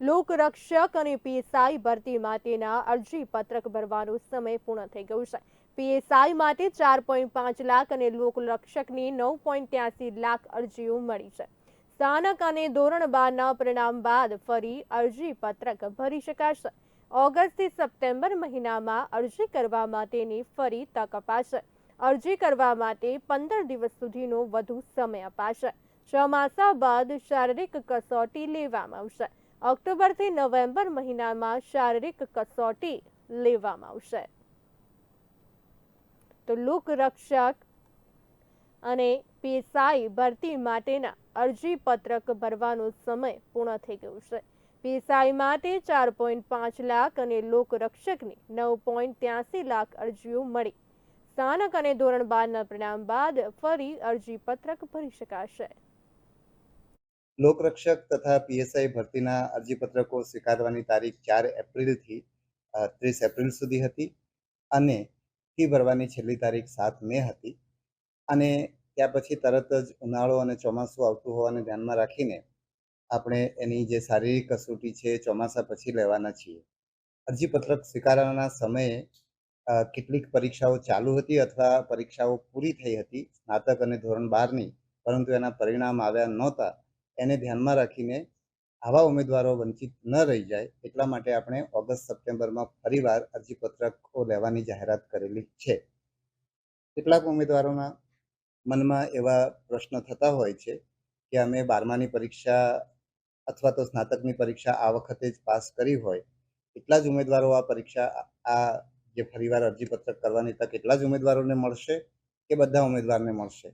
લોકરક્ષક અને પીએસઆઈ ભરતી માટેના અરજી પત્રક ભરવાનો સમય પૂર્ણ થઈ ગયો છે. પીએસઆઈ માટે ચાર પોઈન્ટ પાંચ લાખ અને લોકરક્ષકની નવ પોઈન્ટ ત્યાસી લાખ અરજીઓ મળી છે. સ્થાનક અને ધોરણ બારના પરિણામ બાદ ફરી અરજી પત્રક ભરી શકાશે. ઓગસ્ટથી સપ્ટેમ્બર મહિનામાં અરજી કરવા માટેની ફરી તક અપાશે. અરજી કરવા માટે પંદર દિવસ સુધીનો વધુ સમય અપાશે. ચોમાસા બાદ શારીરિક કસોટી લેવામાં આવશે. ઓક્ટોબરથી નવેમ્બર મહિનામાં શારીરિક કસોટી લેવામાં આવશે. તો લોકરક્ષક અને પીએસઆઈ ભરતી માટેના અરજી પત્રક ભરવાનો સમય પૂર્ણ થઈ ગયો છે. પીએસઆઈ માટે ચાર પોઈન્ટ પાંચ લાખ અને લોકરક્ષકની નવ પોઈન્ટ ત્યાસી લાખ અરજીઓ મળી. સ્થાનક અને ધોરણ બારના પરિણામ બાદ ફરી અરજી પત્રક ભરી શકાશે. લોકરક્ષક તથા પીએસઆઈ ભરતીના અરજીપત્રકો સ્વીકારવાની તારીખ ચાર એપ્રિલથી ત્રીસ એપ્રિલ સુધી હતી અને ફી ભરવાની છેલ્લી તારીખ સાત મે હતી. અને ત્યાર પછી તરત જ ઉનાળો અને ચોમાસું આવતું હોવાને ધ્યાનમાં રાખીને આપણે એની જે શારીરિક કસોટી છે ચોમાસા પછી લેવાના છીએ. અરજીપત્રક સ્વીકારવાના સમયે કેટલીક પરીક્ષાઓ ચાલુ હતી અથવા પરીક્ષાઓ પૂરી થઈ હતી, સ્નાતક અને ધોરણ બારની, પરંતુ એના પરિણામ આવ્યા નહોતા. એને ધ્યાનમાં રાખીને આવા ઉમેદવારો વંચિત ન રહી જાય એટલા માટે આપણે ઓગસ્ટ સપ્ટેમ્બરમાં ફરીવાર અરજીપત્રકો લેવાની જાહેરાત કરેલી છે. કેટલાક ઉમેદવારોના મનમાં એવા પ્રશ્ન થતા હોય છે કે અમે બારમાની પરીક્ષા અથવા તો સ્નાતકની પરીક્ષા આ વખતે જ પાસ કરી હોય, એટલા જ ઉમેદવારો આ પરીક્ષા આ જે ફરીવાર અરજીપત્રક કરવાની તક એટલા જ ઉમેદવારોને મળશે કે બધા ઉમેદવારને મળશે?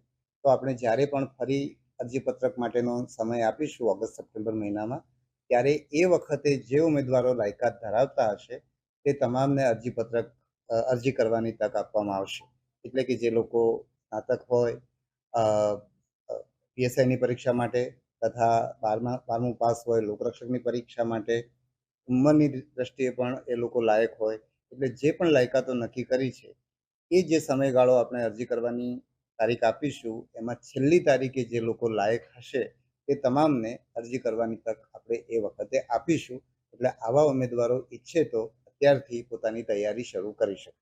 તો આપણે જ્યારે પણ ફરી અરજીપત્રક માટેનો સમય આપીશું ઓગસ્ટ સપ્ટેમ્બર મહિનામાં. ત્યારે એ વખતે જે ઉમેદવારો લાયકાત ધરાવતા હશે, તે તમામને અરજીપત્રક અરજી કરવાની તક આપવામાં આવશે. એટલે કે જે લોકો સ્નાતક હોય પીએસઆઈની પરીક્ષા માટે તથા બારમા, બારમું પાસ હોય, લોકરક્ષકની પરીક્ષા માટે, ઉંમરની દ્રષ્ટિએ પણ એ લોકો લાયક હોય. એટલે જે પણ લાયકાતો નક્કી કરી છે, એ જે સમયગાળો આપણે અરજી કરવાની તારીખ આપીશું, એમાં છેલ્લી તારીખે જે લોકો લાયક હશે તે તમામને અરજી કરવાની તક આપણે એ વખતે આપીશું. એટલે આવા ઉમેદવારો ઈચ્છે તો અત્યારથી પોતાની તૈયારી શરૂ કરી શકે